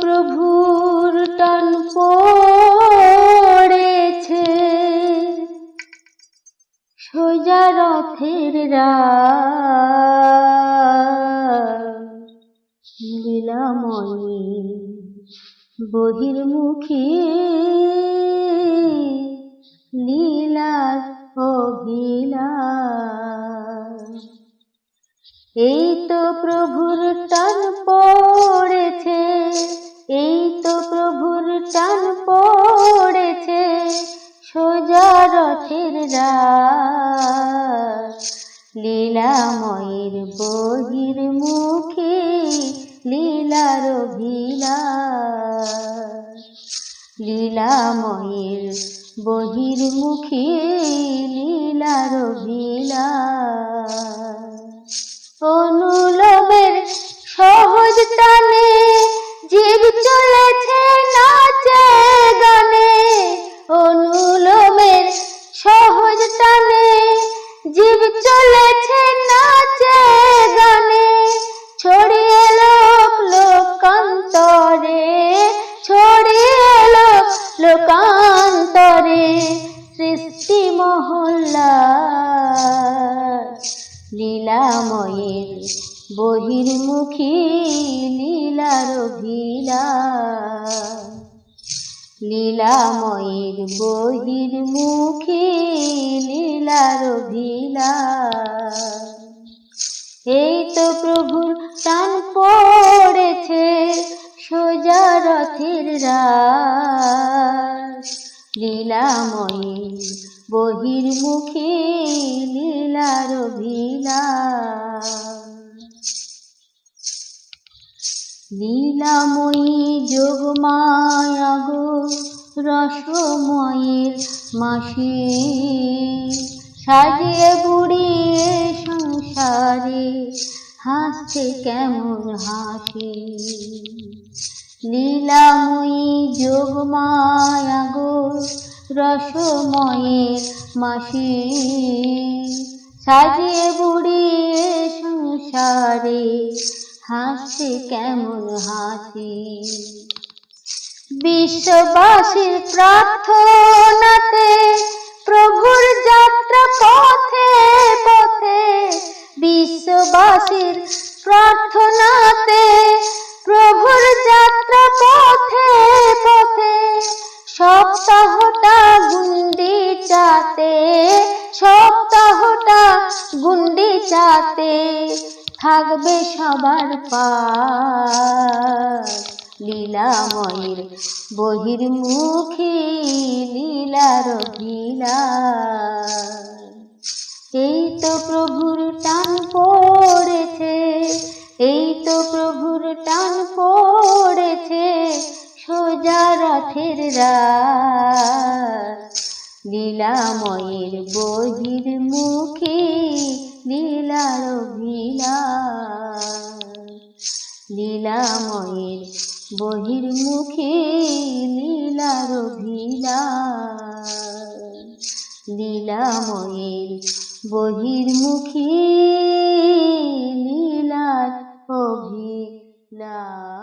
প্রভুর টান পড়েছে। সোজা রথের লীলাময়ী বহির্মুখী লীলার অভিলা এই রথের লীলা লীলাময়ের বহির মুখে লীলার লীলা লীলাময়ের বহির মুখে লীলার অভিলাষ। অনুলোমের সহজ টানে, জীব চলেছে নাচে গানে। ছড়িয়ে লোক লোকান্তরে, ছড়িয়ে লোক লোকান্তরে সৃষ্টি মহল্লা লীলাময়ের বহির্মুখী লীলার অভিলাষ। লীলাময়ের বহির্মুখী লীলার অভিলাষ এই তো প্রভুর টান পড়েছে সোজা রথের লীলাময়ের বহির্মুখী লীলার অভিলাষ লীলাময়ী যোগমায়া গো, রসময়ের মাসি। সাজিয়ে বুড়িয়ে সংসারে, হাসছে কেমন হাসি। লীলাময়ী যোগমায়া গো, রসময়ের মাসি। সাজিয়ে বুড়িয়ে সংসারে হাসছে কেমন হাসি? বিশ্ববাসীর প্রার্থনাতে প্রভুর যাত্রা পথে পথে বিশ্ববাসীর প্রার্থনাতে প্রভুর যাত্রা পথে পথে সপ্তাহটা গুন্ডি চাতে, সপ্তাহটা গুন্ডি চাতে থাকবে সবার পার লীলাময়ের বহির্মুখী লীলার এই তো প্রভুর টান পড়েছে, এই তো প্রভুর টান পড়েছে, সোজা রথের রাত। লীলাময়ের বহির্মুখী লীলার লীলাময়ের রভিলা লীলা অভিলাষ লীলাময়ের মুখে লীলা অভিলাষ